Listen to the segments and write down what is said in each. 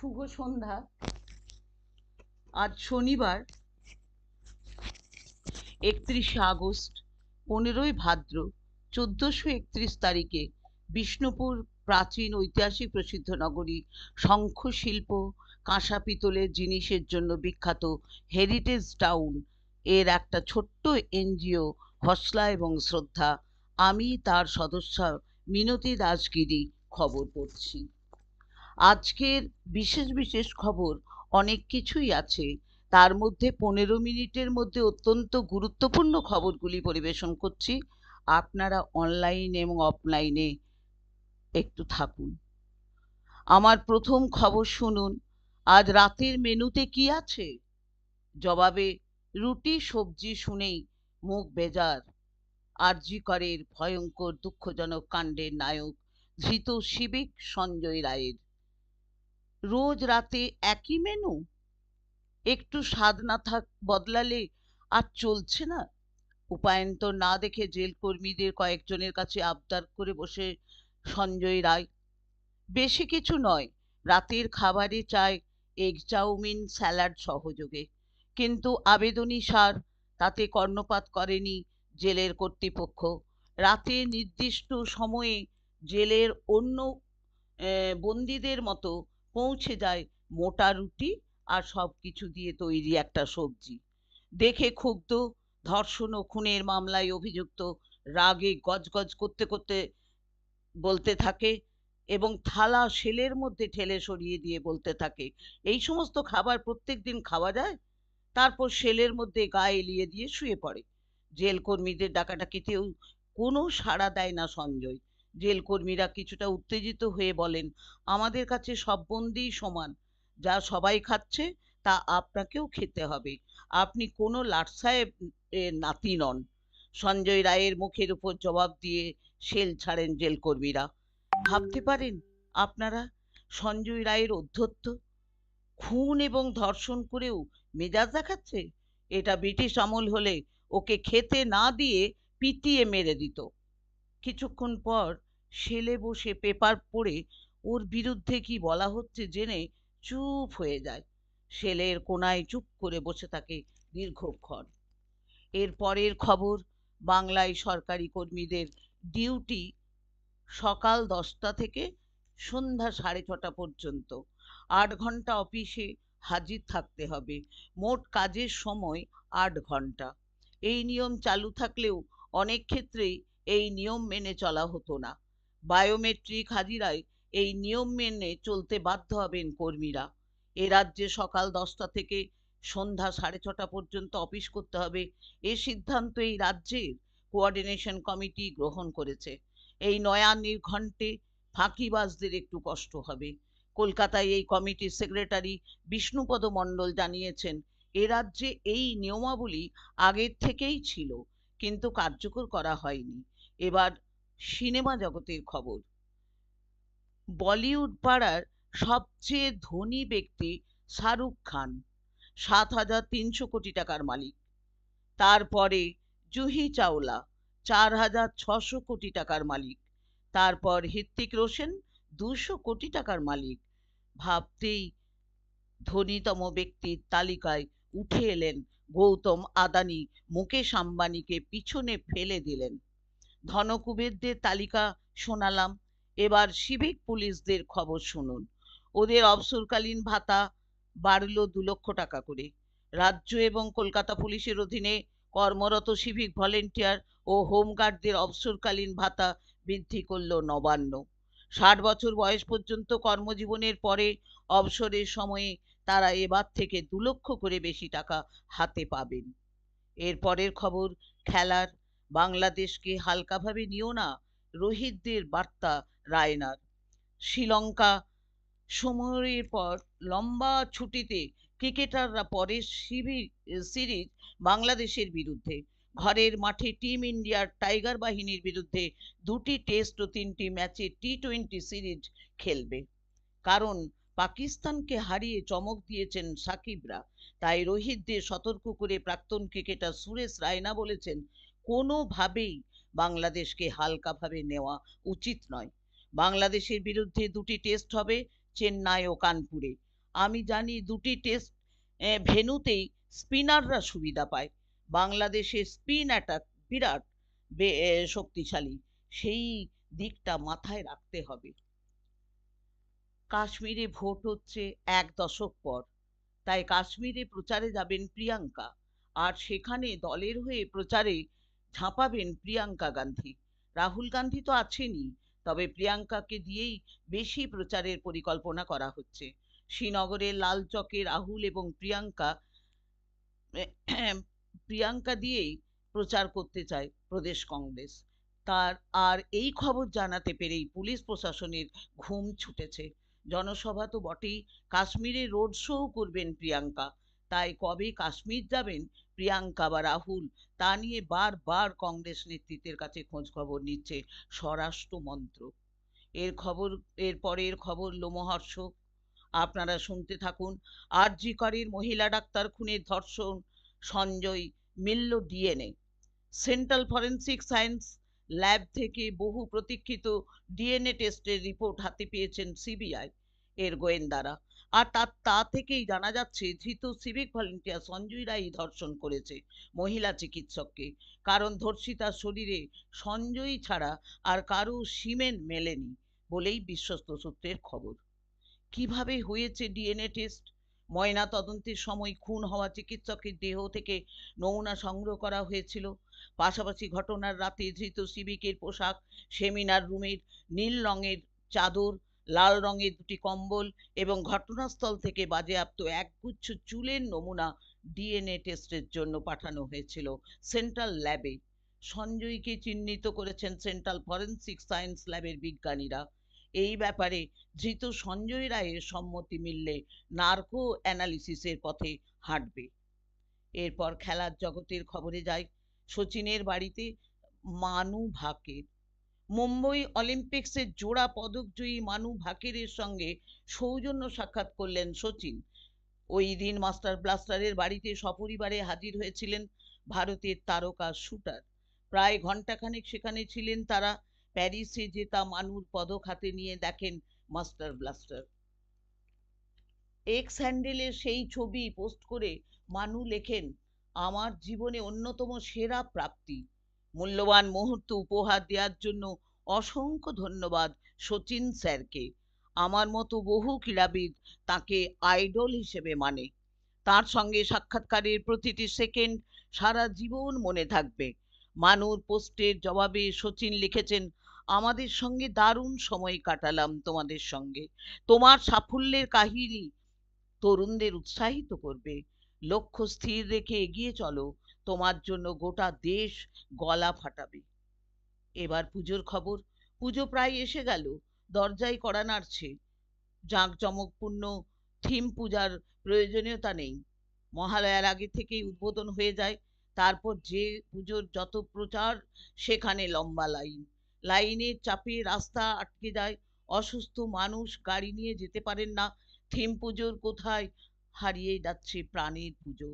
শুভ সন্ধ্যা। আজ শনিবার, একত্রিশে আগস্ট, পনেরোই ভাদ্র, চোদ্দশো একত্রিশ তারিখে বিষ্ণুপুর প্রাচীন ঐতিহাসিক প্রসিদ্ধ নগরী শঙ্খ শিল্প কাঁসা পিতলের জিনিসের জন্য বিখ্যাত হেরিটেজ টাউন এর একটা ছোট্ট এনজিও হসলা এবং শ্রদ্ধা। আমি তার সদস্য মিনতি দাসগিরি খবর পড়ছি। আজকের বিশেষ বিশেষ খবর অনেক কিছুই আছে। তার মধ্যে পনেরো মিনিটের মধ্যে অত্যন্ত গুরুত্বপূর্ণ খবরগুলি পরিবেশন করছি। আপনারা অনলাইন এবং অফলাইনে একটু থাকুন। আমার প্রথম খবর শুনুন, আজ রাতের মেনুতে কি আছে? জবাবে, রুটি, সবজি শুনেই মুখ বেজার। আরজি করের ভয়ঙ্কর দুঃখজনক কাণ্ডের নায়ক ধৃত সিভিক সঞ্জয় রায়ের। রোজ রাতে একই মেনু একটু স্বাদ না থাক বদলালে আর চলছে না? উপায়ন্তর না দেখে জেল কর্মীদের কয়েকজনের কাছে আবদার করে বসে সঞ্জয় রায়। বেশি কিছু নয়, রাতের খাবারে চায় এগ চাউমিন স্যালাড সহযোগে। কিন্তু আবেদনী সার তাতে কর্ণপাত করেনি জেলের কর্তৃপক্ষ। রাতে নির্দিষ্ট সময়ে জেলের অন্য বন্দীদের মতো পৌঁছে যায় মোটা রুটি আর সব কিছু দিয়ে তৈরি একটা সবজি। দেখে ক্ষুব্ধ ধর্ষণ ও খুনের মামলায় অভিযুক্ত রাগে গজগজ করতে করতে বলতে থাকে এবং থালা সেলের মধ্যে ঠেলে সরিয়ে দিয়ে বলতে থাকে, এই সমস্ত খাবার প্রত্যেক দিন খাওয়া যায়? তারপর সেলের মধ্যে গায়ে এলিয়ে দিয়ে শুয়ে পড়ে। জেলকর্মীদের ডাকাডাকিতেও কোনো সাড়া দেয় না সঞ্জয়। জেল কর্মীরা কিছুটা উত্তেজিত হয়ে বলেন, আমাদের কাছে সব বন্দি সমান। যা সবাই খাচ্ছে, তা আপনাকেও খেতে হবে। আপনি কোনো লাট সাহেব নাতি নন। সঞ্জয় রায়ের মুখের উপর জবাব দিয়ে সেল ছাড়েন জেল কর্মীরা। ভাবতে পারেন আপনারা, সঞ্জয় রায়ের অধ্যত্ত? খুন এবং ধর্ষণ করেও মেজাজ দেখাচ্ছে? এটা ব্রিটিশ আমল হলে ওকে খেতে না দিয়ে পিটিয়ে মেরে দিত। কিছুক্ষণ পর সেলে বসে পেপার পড়ে ওর বিরুদ্ধে কি বলা হচ্ছে জেনে চুপ হয়ে যায়। সেলের কোনায় চুপ করে বসে থাকে দীর্ঘক্ষণ এর পরের খবর, বাংলায় সরকারি কর্মীদের ডিউটি সকাল দশটা থেকে সন্ধ্যা সাড়ে ছটা পর্যন্ত। আট ঘণ্টা অফিসে হাজির থাকতে হবে। মোট কাজের সময় আট ঘণ্টা। এই নিয়ম চালু থাকলেও অনেক ক্ষেত্রেই এই নিয়ম মেনে চলা হতো না। বায়োমেট্রিক হাজিরায় এই নিয়ম মেনে চলতে বাধ্য হবেন কর্মীরা। এ রাজ্যে সকাল দশটা থেকে সন্ধ্যা সাড়ে ছটা পর্যন্ত অফিস করতে হবে এ সিদ্ধান্ত এই রাজ্যের কোঅর্ডিনেশন কমিটি গ্রহণ করেছে। এই নয়া নির্ঘণ্টে ফাঁকিবাজদের একটু কষ্ট হবে। কলকাতায় এই কমিটির সেক্রেটারি বিষ্ণুপদ মণ্ডল জানিয়েছেন, এ রাজ্যে এই নিয়মাবলী আগের থেকেই ছিল, কিন্তু কার্যকর করা হয়নি। এবার সিনেমা জগতের খবর। বলিউড পাড়ার সবচেয়ে ধনী ব্যক্তি শাহরুখ খান, সাত হাজার তিনশো কোটি টাকার মালিক। তারপরে জুহি চাওলা, চার হাজার ছশো কোটি টাকার মালিক। তারপর হৃত্বিক রোশন, দুশো কোটি টাকার মালিক। ভাবতেই ধনীতম ব্যক্তির তালিকায় উঠে এলেন গৌতম আদানি, মুকেশ আম্বানিকে পিছনে ফেলে দিলেন। ধনকুবেরদের তালিকা শোনালাম। এবার সিভিক পুলিশদের খবর শুনুন। ওদের অবসরকালীন ভাতা বাড়ল দু লক্ষ টাকা করে। রাজ্য এবং কলকাতা পুলিশের অধীনে কর্মরত সিভিক ভলেন্টিয়ার ও হোমগার্ডদের অবসরকালীন ভাতা বৃদ্ধি করল নবান্ন। ষাট বছর বয়স পর্যন্ত কর্মজীবনের পরে অবসরের সময়ে তারা এবার থেকে দু লক্ষ করে বেশি টাকা হাতে পাবেন। এরপরের খবর, খেলার বাংলাদেশকে হালকাভাবে নিও না, রোহিতদের বার্তা রায়নার। শ্রীলঙ্কা সময়ের পর লম্বা ছুটিতে ক্রিকেটাররা পরে সিরিজ বাংলাদেশের বিরুদ্ধে। ঘরের মাঠে টিম ইন্ডিয়ার টাইগার বাহিনীর বিরুদ্ধে দুটি টেস্ট ও তিনটি ম্যাচে টি টোয়েন্টি সিরিজ খেলবে। কারণ পাকিস্তানকে হারিয়ে চমক দিয়েছেন সাকিবরা। তাই রোহিতদের সতর্ক করে প্রাক্তন ক্রিকেটার সুরেশ রায়না বলেছেন কোনোভাবেই বাংলাদেশকে হালকাভাবে নেওয়া উচিত নয়। বাংলাদেশের বিরুদ্ধে দুটি টেস্ট হবে চেন্নাই ও কানপুরে। আমি জানি দুটি টেস্ট ভেন্যুতেই স্পিনাররা সুবিধা পায়। বাংলাদেশের স্পিন অ্যাটাক বিরাট শক্তিশালী। সেই দিকটা মাথায় রাখতে হবে। কাশ্মীরে ভোট হচ্ছে এক দশক পর। তাই কাশ্মীরে প্রচারে যাবেন প্রিয়াঙ্কা। আর সেখানে দলের হয়ে প্রচারে ঝাঁপাবেন প্রিয়াঙ্কা গান্ধী। রাহুল গান্ধী তো আছেনই, তবে প্রিয়াঙ্কাকে দিয়েই বেশি প্রচারের পরিকল্পনা করা হচ্ছে। শ্রীনগরের লালচকে রাহুল এবং প্রিয়াঙ্কা প্রিয়াঙ্কা দিয়েই প্রচার করতে চায় প্রদেশ কংগ্রেস। তার আর এই খবর জানাতে পেরেই পুলিশ প্রশাসনের ঘুম ছুটেছে। জনসভা তো বটেই, কাশ্মীরে রোড শো করবেন প্রিয়াঙ্কা। তাই কবে কাশ্মীর যাবেন প্রিয়াঙ্কা বা রাহুল, তা নিয়ে বারবার কংগ্রেস নেতৃত্বের কাছে খোঁজ খবর নিচ্ছে স্বরাষ্ট্র মন্ত্রক। এর খবর, এর পরের খবর লোমহর্ষক। আপনারা শুনতে থাকুন আরজি করের মহিলা ডাক্তার খুনের ধর্ষণ, সঞ্জয় মিলল DNA. Central forensic science lab থেকে বহু প্রতীক্ষিত ডিএনএ টেস্টের রিপোর্ট হাতে পেয়েছেন সিবিআই এর গোয়েন্দারা। আর তার, তা থেকেই জানা যাচ্ছে ধৃত সিভিক ভলেন্টিয়ার সঞ্জয় রায় ধর্ষণ করেছে মহিলা চিকিৎসককে। কারণ ধর্ষিতার শরীরে সঞ্জয় ছাড়া আর কারও সিমেন মেলেনি বলেই বিশ্বস্ত সূত্রের খবর। কীভাবে হয়েছে ডিএনএ টেস্ট? ময়না তদন্তের সময় খুন হওয়া চিকিৎসকের দেহ থেকে নমুনা সংগ্রহ করা হয়েছিল। পাশাপাশি ঘটনার রাতে ধৃত সিভিকের পোশাক সেমিনার রুমের নীল রঙের চাদর লাল রঙের দুটি কম্বল এবং ঘটনাস্থল থেকে বাজেয়াপ্ত একগুচ্ছ চুলের নমুনা ডিএনএ টেস্টের জন্য পাঠানো হয়েছিল সেন্ট্রাল ল্যাবে সঞ্জয়কে চিহ্নিত করেছেন সেন্ট্রাল ফরেন্সিক সায়েন্স ল্যাবের বিজ্ঞানীরা। এই ব্যাপারে ধৃত সঞ্জয় রায়ের সম্মতি মিললে নার্কো অ্যানালিসিসের পথে হাঁটবে। এরপর খেলার জগতের খবরে যাই। সচিনের বাড়িতে মানু ভাকের মুম্বই অলিম্পিক্সের জোড়া পদকজয়ী মানু ভাকেরের সঙ্গে সৌজন্য সাক্ষাৎ করলেন সচিন। ওই দিন মাস্টার ব্লাস্টারের বাড়িতে সপরিবারে হাজির হয়েছিলেন ভারতের তারকা শুটার। প্রায় ঘন্টাখানেক সেখানে ছিলেন তারা। প্যারিসে জেতা মানুর পদক হাতে নিয়ে দেখেন মাস্টার ব্লাস্টার। এক্স হ্যান্ডেলে সেই ছবি পোস্ট করে মানু লেখেন, আমার জীবনে অন্যতম সেরা প্রাপ্তি। মূল্যবান মুহূর্ত উপহার দেওয়ার জন্য অসংখ্য ধন্যবাদ সচিন স্যারকে। আমার মতো বহু ক্রীড়াবিদ তাকে আইডল হিসেবে মানে। তার সঙ্গে সাক্ষাৎকারের প্রতিটি সেকেন্ড সারা জীবন মনে থাকবে। মানুর পোস্টের জবাবে সচিন লিখেছেন, আমাদের সঙ্গে দারুণ সময় কাটালাম তোমাদের সঙ্গে। তোমার সাফল্যের কাহিনী তরুণদের উৎসাহিত করবে। লক্ষ্য স্থির রেখে এগিয়ে চলো। তোমার জন্য গোটা দেশ গলা ফাটাবে। এবার পুজোর খবর। পুজো প্রায় এসে গেল। দরজায় কড়া নাড়ছে। জাঁকজমকপূর্ণ থিম পূজার প্রয়োজনীয়তা নেই। মহালয়ার আগে থেকেই উদ্বোধন হয়ে যায়। তারপর যে পুজোর যত প্রচার, সেখানে লম্বা লাইন। লাইনের চাপে রাস্তা আটকে যায়। অসুস্থ মানুষ গাড়ি নিয়ে যেতে পারেন না। থিম পুজোর কোথায় হারিয়ে যাচ্ছে প্রাণের পুজো।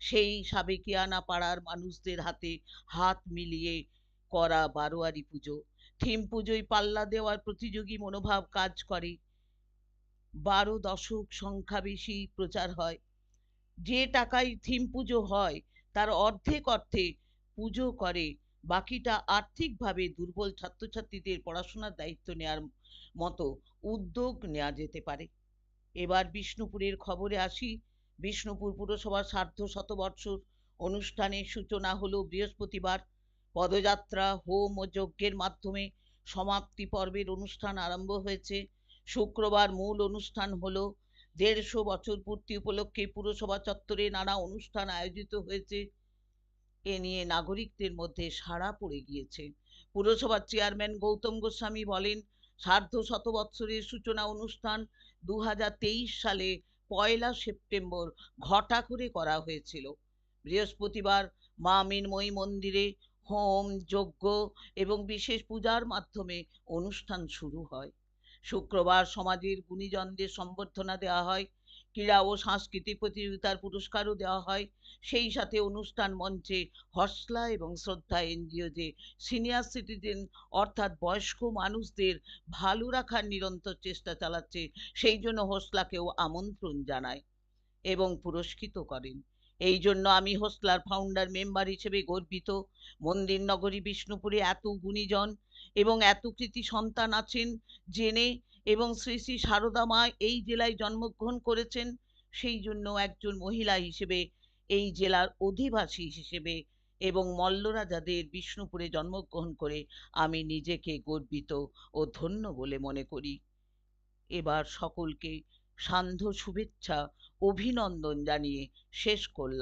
সেই সাবেকিয়ানা পাড়ার মানুষদের হাতে হাত মিলিয়ে করা বারোয়ারি পুজো। থিম পুজোয় পাল্লা দেওয়ার প্রতিযোগী মনোভাব কাজ করে। বারো দশক সংখ্যা বেশি প্রচার হয়। যে টাকায় থিম পুজো হয়, তার অর্ধেক অর্থে পুজো করে। বাকিটা আর্থিকভাবে দুর্বল ছাত্রছাত্রীদের পড়াশোনার দায়িত্ব নেওয়ার মতো উদ্যোগ নেওয়া যেতে পারে। এবার বিষ্ণুপুরের খবরে আসি। বিষ্ণুপুর পুরসভার সার্ধ শতবর্ষর অনুষ্ঠানের সূচনা হলো বৃহস্পতিবার। পদযাত্রা হোম ও যজ্ঞের মাধ্যমে সমাপ্তি পর্বের অনুষ্ঠান আরম্ভ হয়েছে। শুক্রবার মূল অনুষ্ঠান হলো দেড়শো বছর পূর্তি উপলক্ষে পুরসভা চত্বরে নানা অনুষ্ঠান আয়োজিত হয়েছে। এ নিয়ে নাগরিকদের মধ্যে সাড়া পড়ে গিয়েছে। পুরসভার চেয়ারম্যান গৌতম গোস্বামী বলেন, সার্ধ শত বৎসরের সূচনা অনুষ্ঠান দু হাজার তেইশ সালে পয়লা সেপ্টেম্বর ঘটা করে করা হয়েছিল। বৃহস্পতিবার মা মিনময়ী মন্দিরে হোম, যজ্ঞ এবং বিশেষ পূজার মাধ্যমে অনুষ্ঠান শুরু হয়। শুক্রবার সমাজের গুণীজনদের সম্বর্ধনা দেওয়া হয়। ক্রীড়া ও সাংস্কৃতিক প্রতিযোগিতার পুরস্কারও দেওয়া হয়। সেই সাথে অনুষ্ঠান মঞ্চে হসলা এবং শ্রদ্ধা এনজিও যে সিনিয়র সিটিজেন অর্থাৎ বয়স্ক মানুষদের ভালো রাখার নিরন্তর চেষ্টা চালাচ্ছে, সেই জন্য হোসলাকেও আমন্ত্রণ জানায় এবং পুরস্কৃত করেন। এই জন্য আমি হোসলার ফাউন্ডার মেম্বার হিসেবে গর্বিত। মন্দির নগরী বিষ্ণুপুরে এত গুণীজন এবং এত কৃতি সন্তান আছেন জেনে এবং শ্রী শ্রী সারদা মা এই জেলায় জন্মগ্রহণ করেছেন, সেই জন্য একজন মহিলা হিসেবে এই জেলার অধিবাসী হিসেবে এবং মল্লরাজাদের বিষ্ণুপুরে জন্মগ্রহণ করে আমি নিজেকে গর্বিত ও ধন্য বলে মনে করি। এবার সকলকে সান্ধ্য শুভেচ্ছা অভিনন্দন জানিয়ে শেষ করলাম।